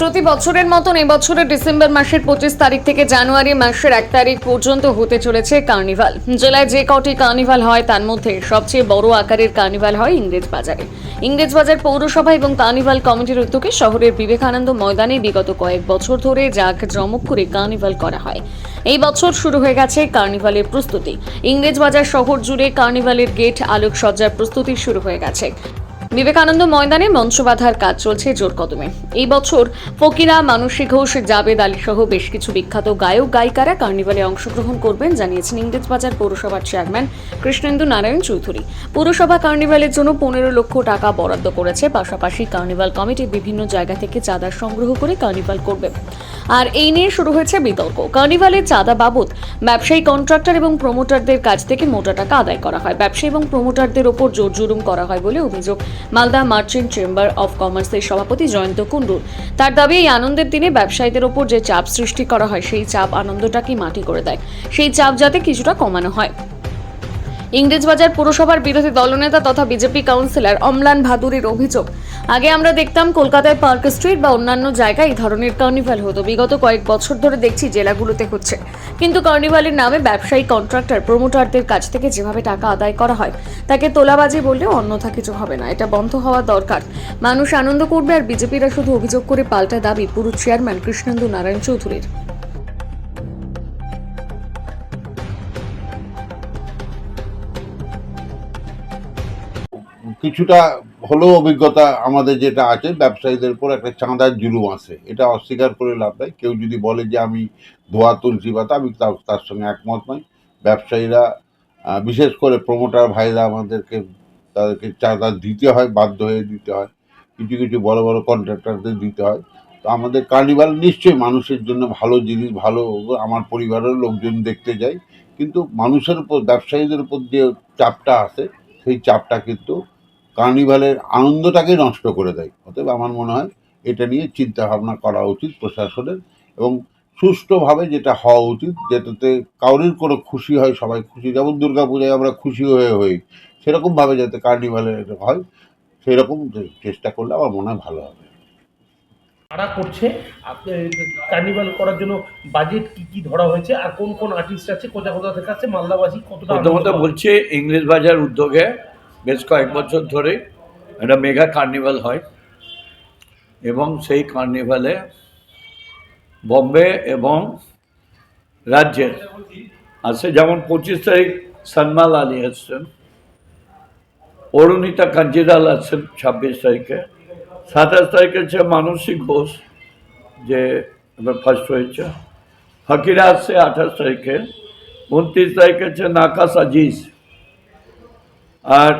প্রতি বছরের মতন এবছরের ডিসেম্বর মাসের পঁচিশ তারিখ থেকে জানুয়ারি মাসের এক তারিখ পর্যন্ত হতে চলেছে কার্নিভাল। জেলায় যে কটি কার্নিভাল হয়, তার মধ্যে সবচেয়ে বড় আকারের কার্নিভাল হয় ইংরেজ বাজারে। ইংরেজ বাজার পৌরসভা এবং কার্নিভাল কমিটির উদ্যোগে শহরের বিবেকানন্দ ময়দানে বিগত কয়েক বছর ধরে জাক জমক করে কার্নিভাল করা হয়। এই বছর শুরু হয়ে গেছে কার্নিভালের প্রস্তুতি। ইংরেজ বাজার শহর জুড়ে কার্নিভালের গেট আলোকসজ্জার প্রস্তুতি শুরু হয়ে গেছে। বিবেকানন্দ ময়দানে মঞ্চ বাঁধার কাজ চলছে জোর কদমে। এই বছর ফকিরা, মানসী ঘোষ, জাবেদ আলী সহ বেশ কিছু বিখ্যাত গায়ক, গায়িকারা কার্নিভালে অংশগ্রহণ করবেন, জানিয়েছেন ইংরেজবাজার পৌরসভার চেয়ারম্যান কৃষ্ণেন্দু নারায়ণ চৌধুরী। পৌরসভা কার্নিভালের জন্য পনেরো লক্ষ টাকা বরাদ্দ করেছে, পাশাপাশি কার্নিভাল কমিটি বিভিন্ন জায়গা থেকে চাঁদা সংগ্রহ করে কার্নিভাল করবে। আর এই নিয়ে শুরু হয়েছে বিতর্ক। কার্নিভালের চাঁদা বাবদ ব্যবসায়ী, কন্ট্রাক্টর এবং প্রমোটারদের কাছ থেকে মোটা টাকা আদায় করা হয়। ব্যবসায়ী এবং প্রমোটারদের ওপর জোর জুলুম করা হয় বলে অভিযোগ মালদা মার্চেন্ট চেম্বার অফ কমার্সের সভাপতি জয়ন্ত কুণ্ডুর তার দাবি, এই আনন্দের দিনে ব্যবসায়ীদের ওপর যে চাপ সৃষ্টি করা হয়, সেই চাপ আনন্দটাকে মাটি করে দেয়। সেই চাপ যাতে কিছুটা কমানো হয়। ইংরেজবাজার পুরসভার বিরোধী দলনেতা তথা বিজেপি কাউন্সিলর অমলান ভাদুরীর অভিযোগ। আগে আমরা দেখতাম কলকাতায় পার্ক স্ট্রিট বা অন্যান্য জায়গায় এই ধরনের কার্নিভাল হতো। বিগত কয়েক বছর ধরে দেখছি জেলাগুলোতে হচ্ছে। কিন্তু কার্নিভালের নামে ব্যবসায়ী, কন্ট্রাক্টর, প্রমোটারদের কাছ থেকে যেভাবে টাকা আদায় করা হয়, তাকে তোলাবাজি বললেও অন্যথা কিছু হবে না। এটা বন্ধ হওয়া দরকার। মানুষ আনন্দ করবে আর বিজেপিরা শুধু অভিযোগ করে পাল্টা দাবি, পুরো চেয়ারম্যান কৃষ্ণেন্দু নারায়ণ চৌধুরীর। কিছুটা হলেও অভিজ্ঞতা আমাদের যেটা আছে, ব্যবসায়ীদের উপর একটা চাঁদার জুলুম আছে। এটা অস্বীকার করে লাভ নাই। কেউ যদি বলে যে আমি ধোয়া তুলসী পাতা আমি তার সঙ্গে একমত নই। ব্যবসায়ীরা বিশেষ করে প্রমোটার ভাইরা আমাদেরকে, তাদেরকে চাঁদা দিতে হয়, বাধ্য হয়ে দিতে হয়। কিছু কিছু বড় বড় কন্ট্রাক্টরদের দিতে হয়। তো আমাদের কার্নিভাল নিশ্চয়ই মানুষের জন্য ভালো জিনিস, ভালো আমার পরিবারের লোকজন দেখতে যায়। কিন্তু মানুষের উপর, ব্যবসায়ীদের উপর যে চাপটা আছে, সেই চাপটা কিন্তু কার্নিভালের আনন্দটাকে নষ্ট করে দেয়। অতএব আমার মনে হয় এটা নিয়ে চিন্তা ভাবনা করা উচিত প্রশাসনের এবং সুষ্ঠুভাবে যেটা হওয়া উচিত যেটাতে কাউরির কোনো খুশি হয় সবাই খুশি। যেমন দুর্গা পূজায় আমরা খুশি হয়ে হই সেরকমভাবে যাতে কার্নিভালে হয় সেরকম চেষ্টা করলে আমার মনে হয় ভালো হবে। তারা করছে? কার্নিভাল করার জন্য বাজেট কি কি ধরা হয়েছে? আর কোন কোন আর্টিস্ট আছে? কোথা কোথা থেকে আছে মালদাবাসী আনন্দ পাবে? ইংরেজ বাজার উদ্যোগে বেশ কয়েক বছর ধরে একটা মেগা কার্নিভাল হয় এবং সেই কার্নিভালে বম্বে এবং রাজ্যের আছে, যেমন পঁচিশ তারিখ সানমাল আলী আসছেন, অরুণিতা কাঞ্জিলাল আছেন ছাব্বিশ তারিখে, সাতাশ তারিখে হচ্ছে মানসী ঘোষ, যে এবার ফার্স্ট হয়েছে, ফকিরা আসছে আঠাশ তারিখে, উনত্রিশ তারিখে হচ্ছে নাকাস আজিজ, আর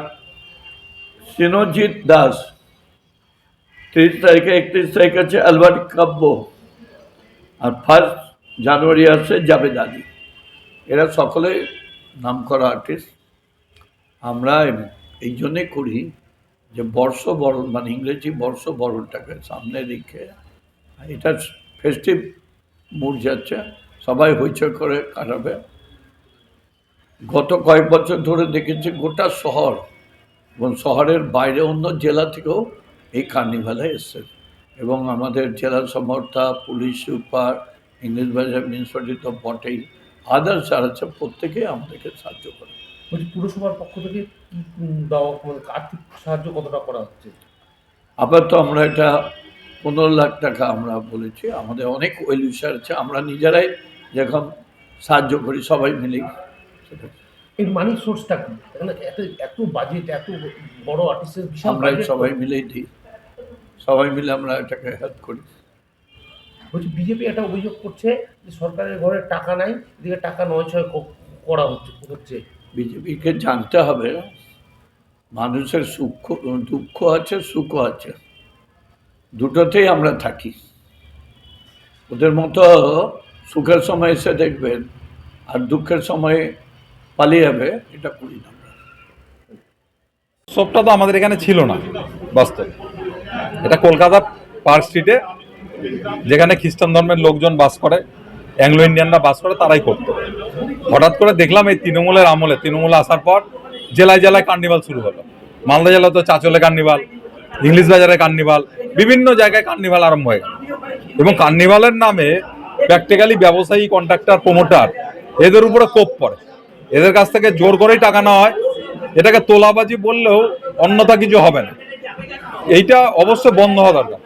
সিনজিৎ দাস তিরিশ তারিখে একত্রিশ তারিখ আছে আলবার্ট কাব্য আর ফার্স্ট জানুয়ারি আছে জাবেদ আলী এরা সকলে নাম করা আর্টিস্ট আমরা এই জন্যে করি যে বর্ষ বরণ মানে ইংরেজি বর্ষ বরণটাকে সামনে রেখে, এটা ফেস্টিভ মুড যাচ্ছে, সবাই হইচই করে কাটাবে। গত কয়েক বছর ধরে দেখেছি গোটা শহর এবং শহরের বাইরে অন্য জেলা থেকেও এই কার্নিভালে এসছে। এবং আমাদের জেলা সমর্থা police super English Bazar municipality তো বটেই আদার্স যারা আছে প্রত্যেকেই আমাদেরকে সাহায্য করে। বলছি পুরসভার পক্ষ থেকে কি দেওয়া আর্থিক সাহায্য কতটা করা হচ্ছে? আপাতত আমরা এটা পনেরো লাখ টাকা আমরা বলেছি। আমাদের অনেক ওয়েল উইশার আছে। আমরা নিজেরাই যখন সাহায্য করি সবাই মিলেই। সেটা এই মানি সোর্সটা কি? এত এত বাজেট এত বড় আর্টিস্টের বিশাল আমরাই সবাই মিলেই দিই। সবাই মিলে আমরা এটাকে হেল্প করি। বলছি বিজেপি একটা অভিযোগ করছে যে সরকারের ঘরে টাকা নাই এদিকে টাকা নয় ছয় করা হচ্ছে হচ্ছে। বিজেপিকে জানতে হবে মানুষের সুখ দুঃখ আছে সুখ আছে। দুটোতেই আমরা থাকি। ওদের মতো সুখের সময় এসে দেখবেন আর দুঃখের সময় পালিয়ে যাবে, এটা করি না। উৎসবটা তো আমাদের এখানে ছিল না, বাস্তবে। এটা কলকাতা পার্ক স্ট্রিটে, যেখানে খ্রিস্টান ধর্মের লোকজন বাস করে, অ্যাংলো ইন্ডিয়ানরা বাস করে, তারাই করতো। হঠাৎ করে দেখলাম এই তৃণমূলের আমলে, তৃণমূল আসার পর জেলায় জেলায় কার্নিভাল শুরু হলো। মালদা জেলা তো চাচলে কার্নিভাল, ইংলিশ বাজারে কার্নিভাল, বিভিন্ন জায়গায় কার্নিভাল আরম্ভ হয়ে এবং কার্নিভালের নামে প্র্যাকটিক্যালি ব্যবসায়ী কন্ট্রাক্টর প্রমোটার এদের উপরে কোপ পড়ে। এদের কাছ থেকে জোর করেই টাকা নেওয়া হয়। এটাকে তোলাবাজি বললেও অন্যথা কিছু হবে না। এইটা অবশ্যই বন্ধ হওয়া দরকার।